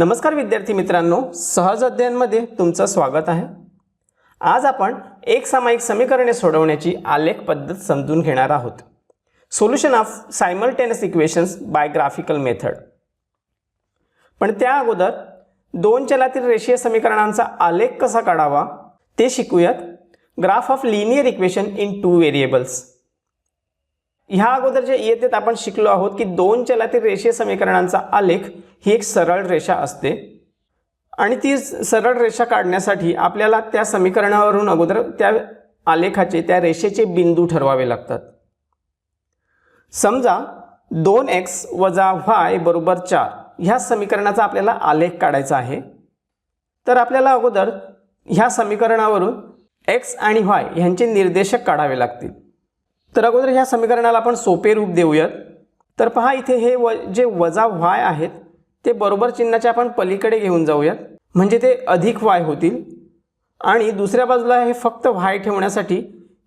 नमस्कार विद्यार्थी मित्रांनो सहज अध्ययनमध्ये तुमचं स्वागत आहे. आज आपण एक सामायिक समीकरणे सोडवण्याची आलेख पद्धत समजून घेणार आहोत. Solution of simultaneous equations by graphical method पण त्या अगोदर दोन चलातील रेषीय समीकरणांचा आलेख कसा काढावा ते शिकूयात. Graph of linear equation in two variables ह्या अगोदर जे इयत्तेत आपण शिकलो आहोत की दोन चलातील रेषीय समीकरणांचा आलेख ही एक सरळ रेषा असते. आणि ती सरळ रेषा काढण्यासाठी आपल्याला त्या समीकरणावरून अगोदर त्या आलेखाचे त्या रेषेचे बिंदू ठरवावे लागतात. समजा दोन एक्स वजा व्हाय बरोबर चार ह्या समीकरणाचा आपल्याला आलेख काढायचा आहे. तर आपल्याला अगोदर ह्या समीकरणावरून एक्स आणि व्हाय ह्यांचे निर्देशक काढावे लागतील. तर अगोदर ह्या समीकरणाला आपण सोपे रूप देऊयात. तर पहा इथे हे व जे वजा वाय आहेत ते बरोबर चिन्हाच्या आपण पलीकडे घेऊन जाऊयात. म्हणजे ते अधिक वाय होतील. आणि दुसऱ्या बाजूला हे फक्त वाय ठेवण्यासाठी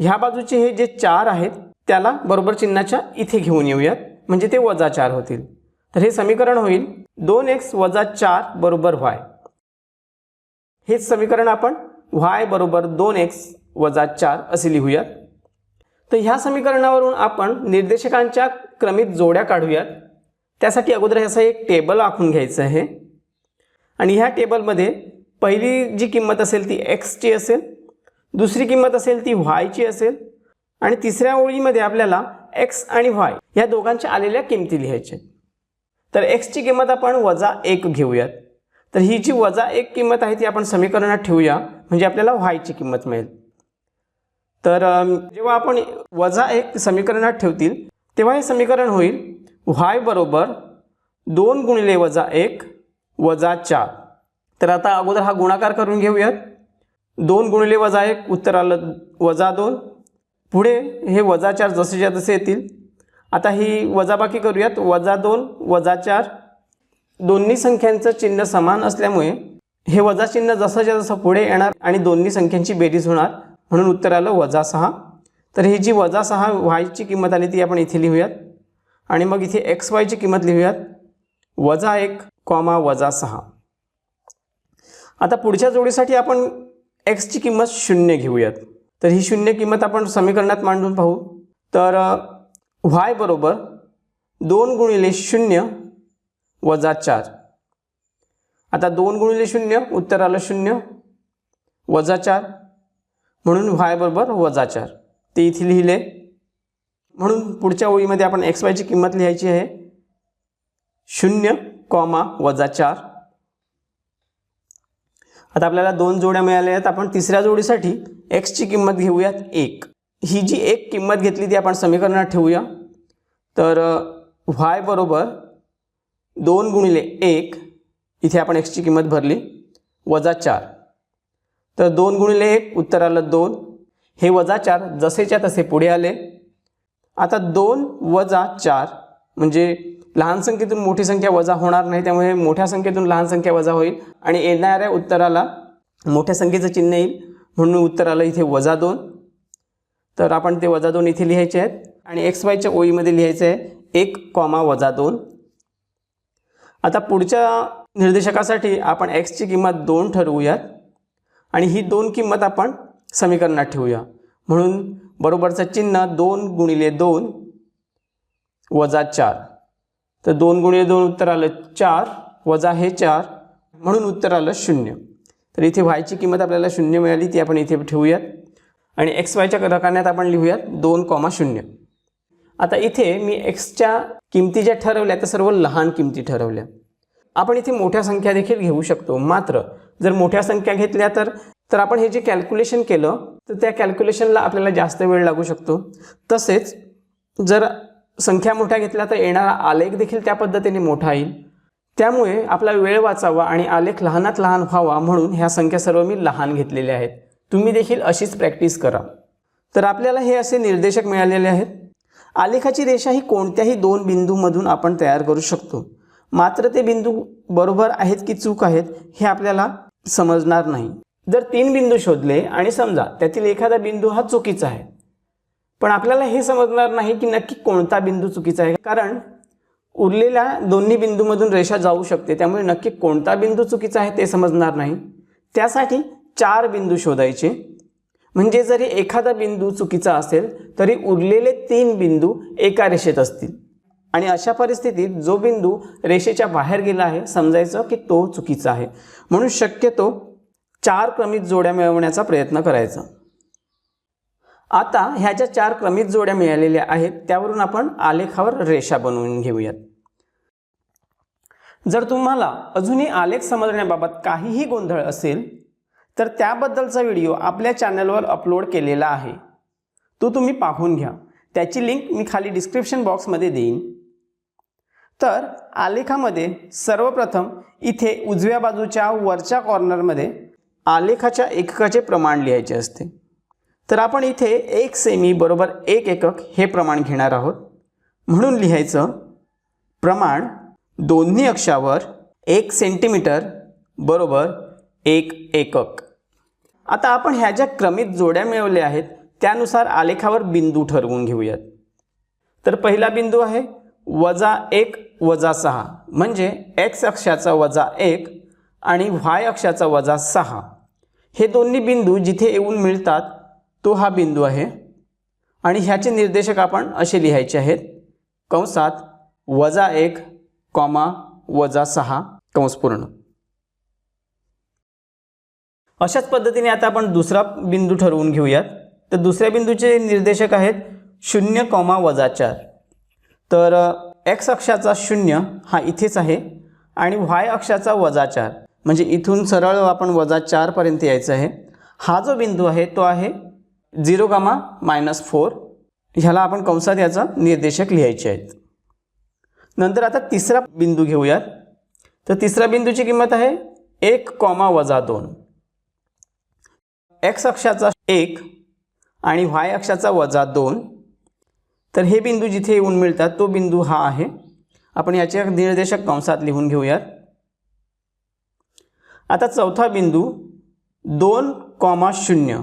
ह्या बाजूचे हे जे चार आहेत त्याला बरोबर चिन्हाच्या इथे घेऊन येऊयात. म्हणजे ते वजा चार होतील. तर हे समीकरण होईल. दोन एक्स वजा चार बरोबर वाय हेच समीकरण आपण वाय बरोबर दोन एक्स वजा चार असे लिहूयात. तर ह्या समीकरणावरून आपण निर्देशकांच्या क्रमित जोड्या काढूयात. त्यासाठी अगोदर ह्याचं एक टेबल आखून घ्यायचं आहे. आणि ह्या टेबलमध्ये पहिली जी किंमत असेल ती एक्सची असेल दुसरी किंमत असेल ती व्हायची असेल आणि तिसऱ्या ओळीमध्ये आपल्याला एक्स आणि व्हाय ह्या दोघांच्या आलेल्या किमती लिहायच्या तर एक्सची किंमत आपण वजा एक घेऊयात. तर ही जी वजा एक किंमत आहे ती आपण समीकरणात ठेवूया म्हणजे आपल्याला व्हायची किंमत मिळेल. तर जेव्हा आपण वजा एक समीकरणात ठेवतील तेव्हा हे समीकरण होईल व्हाय बरोबर दोन गुणिले वजा एक वजा चार. तर आता अगोदर हा गुणाकार करून घेऊयात. दोन गुणिले वजा एक उत्तर आलं वजा दोन. पुढे हे वजा चार जसेच्या तसे येतील. आता ही वजाबाकी करूयात. वजा दोन वजा चार. दोन्ही संख्यांचं चिन्ह समान असल्यामुळे हे वजा चिन्ह जसंच्या जसं पुढे येणार आणि दोन्ही संख्यांची बेरीज होणार. म्हणून उत्तर आलं वजा सहा. तर ही जी वजा सहा व्हायची किंमत आली ती आपण इथे लिहूयात. आणि मग इथे एक्स वायची किंमत लिहूयात. वजा एक कॉमा वजा सहा. आता पुढच्या जोडीसाठी आपण एक्सची किंमत शून्य घेऊयात. तर ही शून्य किंमत आपण समीकरणात मांडून पाहू. तर व्हाय बरोबर दोन गुणिले शून्य वजा चार. आता दोन गुणिले शून्य उत्तर आलं शून्य. वजा चार. म्हणून व्हाय बरोबर वजा चार ते इथे लिहिले. म्हणून पुढच्या ओळीमध्ये आपण एक्स वायची किंमत लिहायची आहे. शून्य कॉमा वजा चार आता आपल्याला दोन जोड्या मिळाल्या आहेत. आपण तिसऱ्या जोडीसाठी एक्सची किंमत घेऊयात एक. ही जी एक किंमत घेतली ती आपण समीकरणात ठेवूया. तर व्हाय बरोबर दोन गुणिले एक. इथे आपण एक्सची किंमत भरली. वजा चार तर दोन गुणिले एक उत्तर आलं दोन. हे वजा चार जसेच्या तसे पुढे आले. आता दोन वजा चार म्हणजे लहान संख्येतून मोठी संख्या वजा होणार नाही त्यामुळे मोठ्या संख्येतून लहान संख्या वजा होईल. आणि येणाऱ्या उत्तराला मोठ्या संख्येचं चिन्ह येईल म्हणून उत्तर आलं इथे वजा दोन. तर आपण ते वजा दोन इथे लिहायचे आहेत. आणि एक्स वायच्या ओळीमध्ये लिहायचं आहे एक कॉमा वजा दोन. आता पुढच्या निर्देशकासाठी आपण एक्सची किंमत दोन ठरवूयात. आणि ही दोन किंमत आपण समीकरणात ठेवूया. म्हणून बरोबरचं चिन्ह दोन गुणिले दोन वजा चार. तर दोन गुणिले दोन उत्तर आलं चार वजा हे चार म्हणून उत्तर आलं शून्य. तर इथे व्हायची किंमत आपल्याला शून्य मिळाली ती आपण इथे ठेवूयात. आणि एक्स वायच्या रकान्यात आपण लिहूयात दोन कॉमा शून्य. आता इथे मी एक्सच्या किमती ज्या ठरवल्या त्या सर्व लहान किमती ठरवल्या. आपण इथे मोठ्या संख्या देखील घेऊ शकतो. मात्र जर मोठ्या संख्या घेतल्या तर तर आपण हे जे कॅल्क्युलेशन केलं तर त्या कॅल्क्युलेशनला आपल्याला जास्त वेळ लागू शकतो. तसेच जर संख्या मोठ्या घेतल्या तर येणारा आलेख देखील त्या पद्धतीने मोठा येईल. त्यामुळे आपला वेळ वाचावा आणि आलेख लहानात लहान व्हावा म्हणून ह्या संख्या सर्व मी लहान घेतलेल्या आहेत. तुम्ही देखील अशीच प्रॅक्टिस करा. तर आपल्याला हे असे निर्देशक मिळालेले आहेत. आलेखाची रेषा ही कोणत्याही दोन बिंदूमधून आपण तयार करू शकतो. मात्र ते बिंदू बरोबर आहेत की चूक आहेत हे आपल्याला समजणार नाही. जर तीन बिंदू शोधले आणि समजा त्यातील एखादा बिंदू हा चुकीचा आहे पण आपल्याला हे समजणार नाही की नक्की कोणता बिंदू चुकीचा आहे कारण उरलेल्या दोन्ही बिंदूमधून रेषा जाऊ शकते त्यामुळे नक्की कोणता बिंदू चुकीचा आहे ते समजणार नाही. त्यासाठी चार बिंदू शोधायचे. म्हणजे जरी एखादा बिंदू चुकीचा असेल तरी उरलेले तीन बिंदू एका रेषेत असतील. आणि अशा परिस्थितीत जो बिंदू रेषेच्या बाहेर गेला आहे समजायचं की तो चुकीचा आहे. म्हणून शक्यतो चार क्रमित जोड्या मिळवण्याचा प्रयत्न करायचा. आता ह्या ज्या चार क्रमित जोड्या मिळालेल्या आहेत त्यावरून आपण आलेखावर रेषा बनवून घेऊयात. जर तुम्हाला अजूनही आलेख समजण्याबाबत काहीही गोंधळ असेल तर त्याबद्दलचा व्हिडिओ आपल्या चॅनलवर अपलोड केलेला आहे. तो तुम्ही पाहून घ्या. त्याची लिंक मी खाली डिस्क्रिप्शन बॉक्समध्ये देईन. तर आलेखामध्ये सर्वप्रथम इथे उजव्या बाजूच्या वरच्या कॉर्नरमध्ये आलेखाच्या एककाचे प्रमाण लिहायचे असते. तर आपण इथे एक सेमी बरोबर एक एकक हे प्रमाण घेणार आहोत. म्हणून लिहायचं प्रमाण दोन्ही अक्षावर एक सेंटीमीटर बरोबर एक एकक. आता आपण ह्या ज्या क्रमित जोड्या मिळवल्या आहेत त्यानुसार आलेखावर बिंदू ठरवून घेऊयात. तर पहिला बिंदू आहे वजा एक वजा सहा. म्हणजे एक्स अक्षाचा वजा एक आणि व्हाय अक्षाचा वजा सहा. हे दोन्ही बिंदू जिथे येऊन मिळतात तो हा बिंदू आहे. आणि ह्याचे निर्देशक आपण असे लिहायचे आहेत. कंसात वजा एक कॉमा वजा सहा. कंस पूर्ण. अशाच पद्धतीने आता आपण दुसरा बिंदू ठरवून घेऊयात. तर दुसऱ्या बिंदूचे निर्देशक आहेत शून्य कॉमा वजा चार. तर एक्स अक्षाचा शून्य हा इथेच आहे आणि व्हाय अक्षाचा वजा चार. म्हणजे इथून सरळ आपण वजा चारपर्यंत यायचं आहे. हा जो बिंदू आहे तो आहे झिरो गामा मायनस फोर. ह्याला आपण कंसात याचा निर्देशक लिहायचे आहेत. नंतर आता तिसरा बिंदू घेऊयात. तर तिसऱ्या बिंदूची किंमत आहे एक कॉमा वजा दोन. एक्स अक्षाचा एक आणि व्हाय अक्षाचा वजा दोन. तर हे बिंदू जिथे येऊन मिळतात तो बिंदू हा आहे. आपण याचे निर्देशक कंसात लिहून घेऊयात. आता चौथा बिंदू दोन कॉमा शून्य.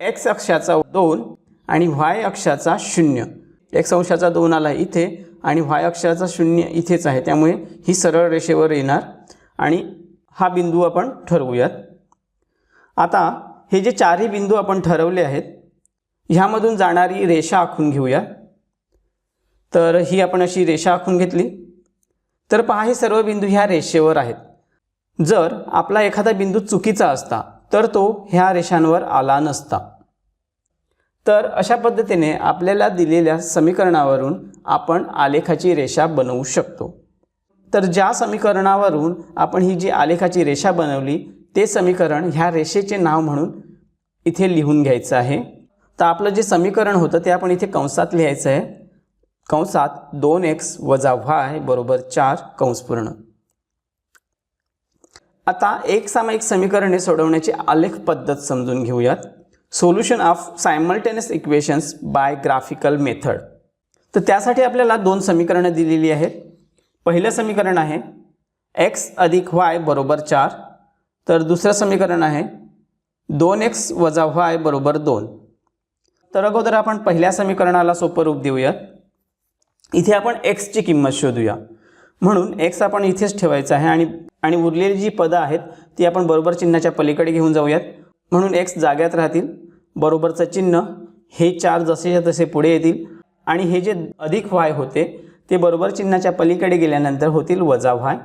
एक्स अक्षाचा दोन आणि व्हाय अक्षाचा शून्य. एक्स अंशाचा दोन आला इथे आणि व्हाय अक्षाचा शून्य इथेच आहे. त्यामुळे ही सरळ रेषेवर येणार. आणि हा बिंदू आपण ठरवूयात. आता हे जे चारही बिंदू आपण ठरवले आहेत ह्यामधून जाणारी रेषा आखून घेऊया. तर ही आपण अशी रेषा आखून घेतली. तर पहा हे सर्व बिंदू ह्या रेषेवर आहेत. जर आपला एखादा बिंदू चुकीचा असता तर तो ह्या रेषांवर आला नसता. तर अशा पद्धतीने आपल्याला दिलेल्या समीकरणावरून आपण आलेखाची रेषा बनवू शकतो. तर ज्या समीकरणावरून आपण ही जी आलेखाची रेषा बनवली ते समीकरण ह्या रेषेचे नाव म्हणून इथे लिहून घ्यायचं आहे. तर आपलं जे समीकरण होतं ते आपण इथे कंसात लिहायचं आहे. कंसात दोन एक्स वजा व्हाय बरोबर चार कंस पूर्ण आता एक सामायिक समीकरणे सोडवण्याची आलेख पद्धत समजून घेऊयात. Solution of simultaneous equations by graphical method तर त्यासाठी आपल्याला दोन समीकरणं दिलेली आहेत. पहिलं समीकरण आहे एक्स अधिक वाय बरोबर चार. तर दुसरं समीकरण आहे दोन एक्स वजा व्हाय बरोबर दोन. तर अगोदर आपण पहिल्या समीकरणाला सोपं रूप देऊयात. इथे आपण एक्सची किंमत शोधूया. म्हणून एक्स आपण इथेच ठेवायचं आहे आणि आणि उरलेली जी पदं आहेत ती आपण बरोबर चिन्हाच्या पलीकडे घेऊन जाऊयात. म्हणून एक्स जाग्यात राहतील. बरोबरचं चिन्ह हे चार जसेच्या तसे पुढे येतील. आणि हे जे अधिक व्हाय होते ते बरोबर चिन्हाच्या पलीकडे गेल्यानंतर होतील वजा व्हाय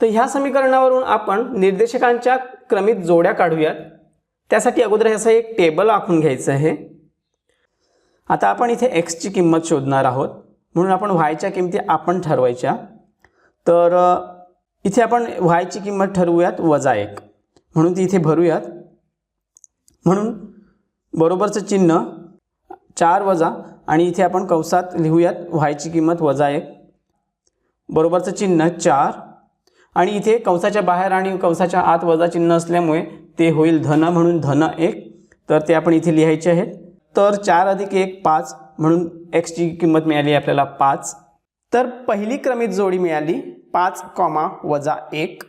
तर ह्या समीकरणावरून आपण निर्देशकांच्या क्रमित जोड्या काढूयात. त्यासाठी अगोदर असं एक टेबल आखून घ्यायचं आहे. आता आपण इथे एक्सची किंमत शोधणार आहोत. म्हणून आपण व्हायच्या किमती आपण ठरवायच्या. तर इथे आपण व्हायची किंमत ठरवूयात वजा एक. म्हणून ती इथे भरूयात. म्हणून बरोबरचं चिन्ह चार वजा आणि इथे आपण कंसात लिहूयात व्हायची किंमत वजा एक. बरोबरचं चिन्ह चार. आणि इथे कंसाच्या बाहेर आणि कंसाच्या आत वजा चिन्ह असल्यामुळे ते होईल धन म्हणून धन एक. तर ते आपण इथे लिहायचे आहेत. तर चार अधिक एक पाच म्हणून एक्सची किंमत मिळाली आपल्याला पाच. तर पहिली क्रमित जोडी मिळाली पाच कॉमा वजा एक.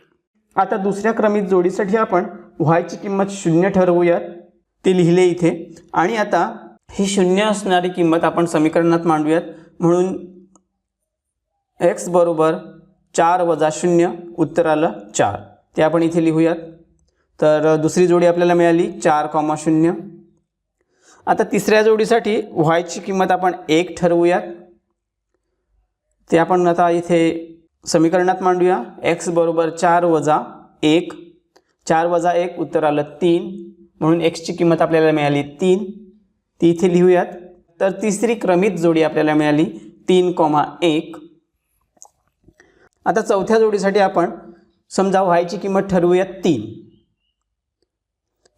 आता दुसऱ्या क्रमित जोडीसाठी आपण व्हायची किंमत शून्य ठरवूयात. ते लिहिले इथे. आणि आता ही शून्य असणारी किंमत आपण समीकरणात मांडूयात. म्हणून एक्स बरोबर चार वजा शून्य उत्तर आलं चार. ते आपण इथे लिहूयात. तर दुसरी जोडी आपल्याला मिळाली चार कॉमा शून्य आता तिसऱ्या जोडीसाठी व्हायची किंमत आपण एक ठरवूयात ते आपण आता इथे समीकरणात मांडूया. एक्स बरोबर चार वजा एक. चार वजा एक उत्तर आलं तीन. म्हणून एक्सची किंमत आपल्याला मिळाली तीन. ती इथे लिहूयात. तर तिसरी क्रमित जोडी आपल्याला मिळाली तीन कॉमा एक. आता चौथ्या जोडीसाठी आपण समजा व्हायची किंमत ठरवूयात तीन.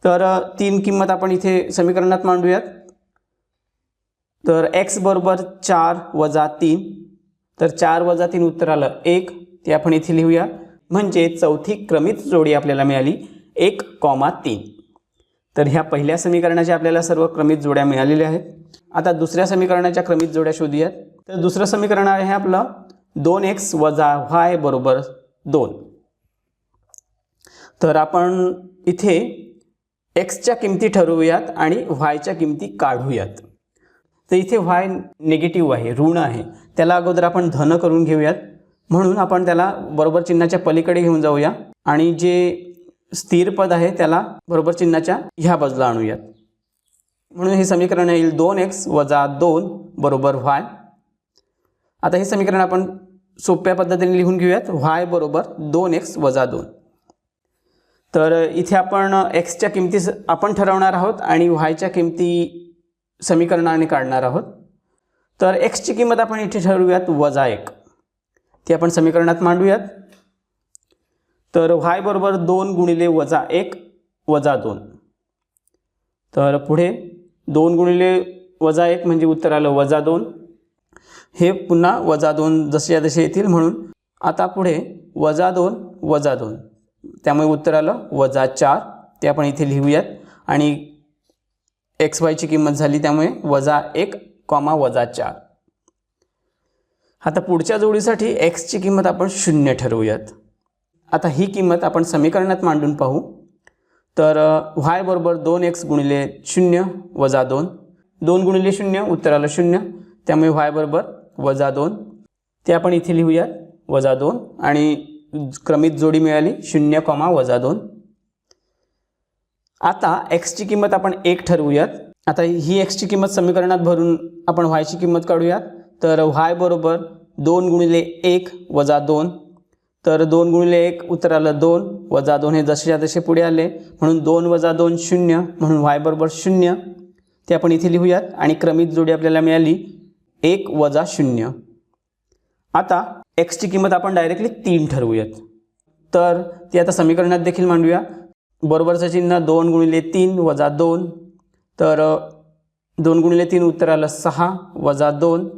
तर तीन किंमत आपण इथे समीकरणात मांडूयात. तर एक्स बरोबर चार वजा तीन. तर चार वजा तीन उत्तर आलं एक. ते आपण इथे लिहूया. म्हणजे चौथी क्रमित जोडी आपल्याला मिळाली एक कॉमा तीन. तर ह्या पहिल्या समीकरणाच्या आपल्याला सर्व क्रमित जोड्या मिळालेल्या आहेत. आता दुसऱ्या समीकरणाच्या क्रमित जोड्या शोधूयात. तर दुसरं समीकरण आहे आपलं दोन एक्स वजा व्हाय बरोबर दोन. तर आपण इथे एक्सच्या किमती ठरवूयात आणि व्हायच्या किमती काढूयात. तर इथे व्हाय निगेटिव्ह आहे ऋण आहे. त्याला अगोदर आपण धन करून घेऊयात. म्हणून आपण त्याला बरोबर चिन्हाच्या पलीकडे घेऊन जाऊया आणि जे स्थिर पद आहे त्याला बरोबर चिन्हाच्या ह्या बाजूला आणूयात. म्हणून हे समीकरण येईल दोन एक्स वजा दोन बरोबर व्हाय आता हे समीकरण आपण सोप्या पद्धतीने लिहून घेऊयात. व्हाय बरोबर दोन एक्स वजा दोन. तर इथे आपण एक्सच्या किमती आपण ठरवणार आहोत आणि व्हायच्या किमती समीकरणाने काढणार आहोत. तर एक्सची किंमत आपण इथे ठरवूयात वजा एक. ती आपण समीकरणात मांडूयात. तर व्हाय बरोबर दोन गुणिले वजा एक वजा दोन. तर पुढे दोन गुणिले वजा एक म्हणजे उत्तर आलं वजा दोन. हे पुन्हा वजा दोन जसे जसे येतील म्हणून. आता पुढे वजा दोन वजा दोन. त्यामुळे उत्तर आलं वजा चार. ते आपण इथे लिहूयात. आणि एक्स वायची किंमत झाली त्यामुळे वजा एक कॉमा वजा चार. आता पुढच्या जोडीसाठी एक्सची किंमत आपण शून्य ठरवूयात. आता ही किंमत आपण समीकरणात मांडून पाहू. तर व्हाय बरोबर दोन एक्स गुणिले शून्य वजा दोन. दोन गुणिले शून्य उत्तर आलं शून्य. त्यामुळे व्हाय बरोबर वजा दोन. ते आपण इथे लिहूयात वजा दोन. आणि क्रमित जोडी मिळाली शून्य कॉमा वजा दोन. आता एक्सची किंमत आपण एक ठरवूयात. आता ही एक्सची किंमत समीकरणात भरून आपण व्हायची किंमत काढूयात. तर व्हाय बरोबर दोन गुणिले एक वजा दोन. तर दोन गुणिले एक उत्तर आलं दोन वजा दोन हे जसेच्या तसे पुढे आले. म्हणून दोन वजा दोन शून्य म्हणून व्हाय बरोबर शून्य. ते आपण इथे लिहूयात. आणि क्रमित जोडी आपल्याला मिळाली एक वजा शून्य. आता एक्सची किंमत आपण डायरेक्टली तीन ठरवूयात. तर ती आता समीकरणात देखील मांडूया. बरोबरचं चिन्ह दोन गुणिले तीन वजा दोन. तर दोन गुणिले तीन उत्तर आलं सहा वजा दोन.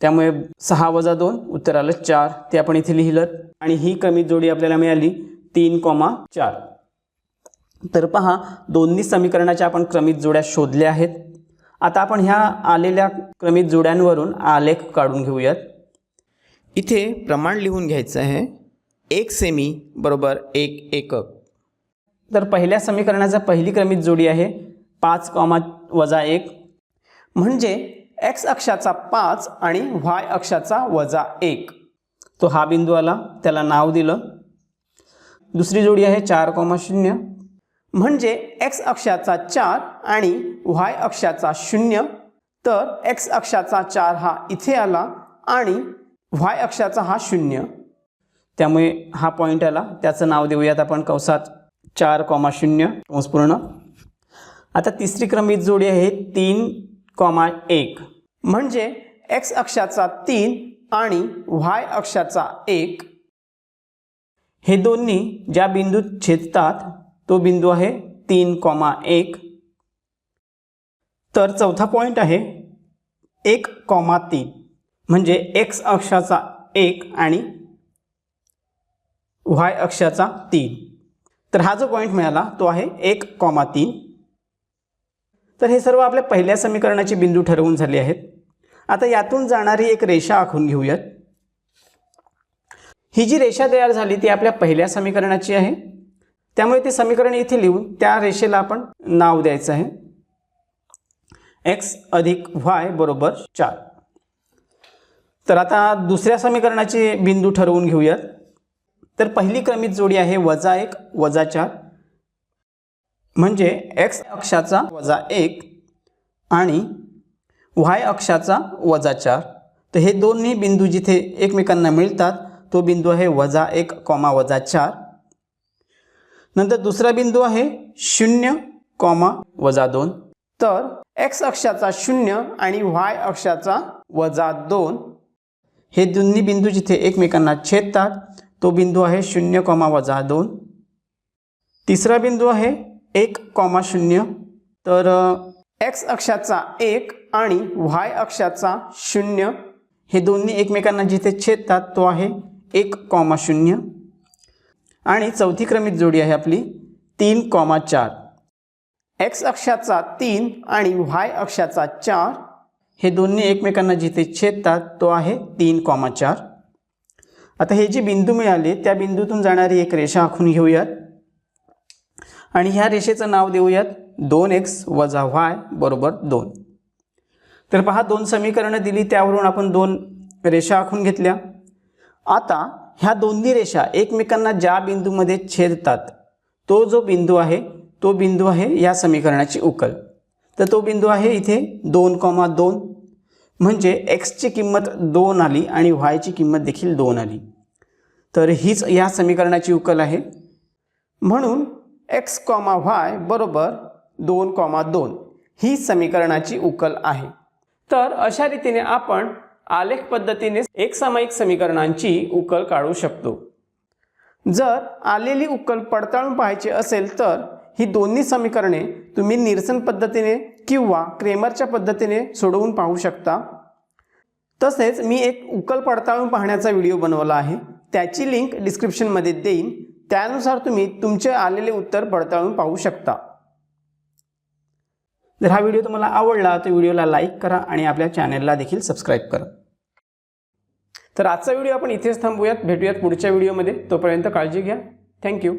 त्यामुळे सहा वजा दोन उत्तर आलं चार. ते आपण इथे लिहिलं आणि ही कमी जोडी आपल्याला मिळाली तीन कॉमा चार. तर पहा दोन्ही समीकरणाच्या आपण क्रमित जोड्या शोधल्या आहेत. आता आपण ह्या आलेल्या क्रमित जोड्यांवरून आलेख काढून घेऊयात. इथे प्रमाण लिहून घ्यायचं आहे. एक सेमी बरोबर एक एकक. तर पहिल्या समीकरणाचा पहिली क्रमित जोडी आहे. पाच कॉमा वजा एक. म्हणजे एक्स अक्षाचा पाच आणि व्हाय अक्षाचा वजा एक. तो हा बिंदू आला. त्याला नाव दिलं. दुसरी जोडी आहे चार कॉमा शून्य. म्हणजे एक्स अक्षाचा चार आणि व्हाय अक्षाचा शून्य. तर एक्स अक्षाचा चार हा इथे आला आणि व्हाय अक्षाचा हा शून्य. त्यामुळे हा पॉईंट आला. त्याचं नाव देऊयात आपण कंसात. चार कॉमा शून्य पूर्ण. आता तिसरी क्रमित जोडी आहे तीन कॉमा एक. म्हणजे एक्स अक्षाचा तीन आणि व्हाय अक्षाचा एक. हे दोन्ही ज्या बिंदूत छेदतात तो बिंदू आहे तीन कॉमा एक. तर चौथा पॉईंट आहे एक कॉमा तीन. म्हणजे एक्स अक्षाचा एक आणि व्हाय अक्षाचा तीन. तर हा जो पॉईंट मिळाला तो आहे एक कॉमा तीन. तर हे सर्व आपल्या पहिल्या समीकरणाचे बिंदू ठरवून झाले आहेत. आता यातून जाणारी एक रेषा आखून घेऊयात. ही जी रेषा तयार झाली ती आपल्या पहिल्या समीकरणाची आहे. त्यामुळे ते समीकरण इथे लिहून त्या रेषेला आपण नाव द्यायचं आहे. एक्स अधिक व्हाय बरोबर चार. तर आता दुसऱ्या समीकरणाचे बिंदू ठरवून घेऊयात. तर पहिली क्रमित जोडी आहे वजा एक वजा चार. म्हणजे एक्स अक्षाचा वजा एक आणि वाय अक्षाचा वजा चार. तर हे दोन्ही बिंदू जिथे एकमेकांना मिळतात तो बिंदू आहे वजा एक कॉमा वजा चार. नंतर दुसरा बिंदू आहे शून्य कॉमा वजा दोन. तर एक्स अक्षाचा शून्य आणि वाय अक्षाचा वजा दोन. हे दोन्ही बिंदू जिथे एकमेकांना छेदतात तो बिंदू आहे शून्य कॉमा वजा दोन. तिसरा बिंदू आहे एक कॉमा शून्य. तर एक्स अक्षाचा एक आणि वाय अक्षाचा शून्य. हे दोन्ही एकमेकांना जिथे छेदतात तो आहे एक कॉमा शून्य. आणि चौथी क्रमित जोडी आहे आपली तीन कॉमा चार. एक्स अक्षाचा तीन आणि वाय अक्षाचा चार हे दोन्ही एकमेकांना जिथे छेदतात तो आहे तीन कॉमा चार. आता हे जे बिंदू मिळाले त्या बिंदूतून जाणारी एक रेषा आखून घेऊयात. आणि ह्या रेषेचं नाव देऊयात दोन एक्स वजा व्हाय बरोबर दोन. तर पहा दोन समीकरणं दिली त्यावरून आपण दोन रेषा आखून घेतल्या. आता ह्या दोन्ही रेषा एकमेकांना ज्या बिंदूमध्ये छेदतात तो जो बिंदू आहे तो बिंदू आहे या समीकरणाची उकल. तर तो बिंदू आहे इथे दोन कॉमा दोन. म्हणजे एक्सची किंमत दोन आली आणि व्हायची किंमत देखील दोन आली. तर हीच या समीकरणाची उकल आहे. म्हणून एक्स कॉमा व्हाय बरोबर दोन कॉमा दोन ही समीकरणाची उकल आहे. तर अशा रीतीने आपण आलेख पद्धतीने एकसामायिक समीकरणांची उकल काढू शकतो. जर आलेली उकल पडताळून पाहायची असेल तर ही दोन्ही समीकरणे तुम्ही निरसन पद्धतीने किंवा क्रेमरच्या पद्धतीने सोडवून पाहू शकता. तसेच मी एक उकल पडताळून पाहण्याचा व्हिडिओ बनवला आहे. त्याची लिंक डिस्क्रिप्शनमध्ये देईन. त्यानुसार तुम्ही तुमचे आलेले उत्तर पडताळून पाहू शकता. जर हा व्हिडिओ तुम्हाला आवडला तर व्हिडिओला लाईक करा आणि आपल्या चॅनलला देखील सबस्क्राईब करा. तर आजचा व्हिडिओ आपण इथेच थांबूयात. भेटूयात पुढच्या व्हिडिओमध्ये. तोपर्यंत काळजी घ्या. थँक्यू.